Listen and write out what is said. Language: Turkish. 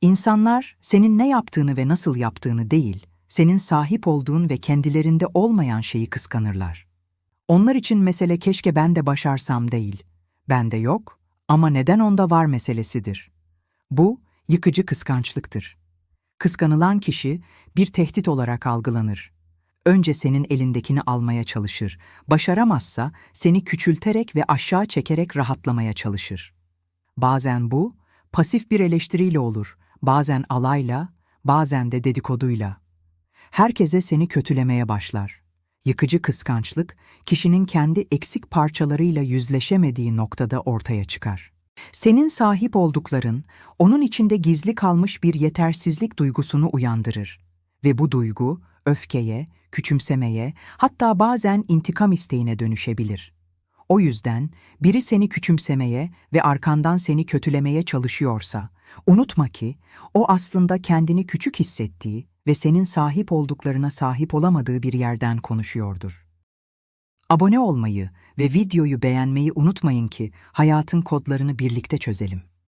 İnsanlar senin ne yaptığını ve nasıl yaptığını değil, senin sahip olduğun ve kendilerinde olmayan şeyi kıskanırlar. Onlar için mesele keşke ben de başarsam değil. Bende yok ama neden onda var meselesidir. Bu yıkıcı kıskançlıktır. Kıskanılan kişi bir tehdit olarak algılanır. Önce senin elindekini almaya çalışır. Başaramazsa seni küçülterek ve aşağı çekerek rahatlamaya çalışır. Bazen bu pasif bir eleştiriyle olur, bazen alayla, bazen de dedikoduyla. Herkese seni kötülemeye başlar. Yıkıcı kıskançlık, kişinin kendi eksik parçalarıyla yüzleşemediği noktada ortaya çıkar. Senin sahip oldukların, onun içinde gizli kalmış bir yetersizlik duygusunu uyandırır. Ve bu duygu, öfkeye, küçümsemeye, hatta bazen intikam isteğine dönüşebilir. O yüzden biri seni küçümsemeye ve arkandan seni kötülemeye çalışıyorsa, unutma ki o aslında kendini küçük hissettiği ve senin sahip olduklarına sahip olamadığı bir yerden konuşuyordur. Abone olmayı ve videoyu beğenmeyi unutmayın ki hayatın kodlarını birlikte çözelim.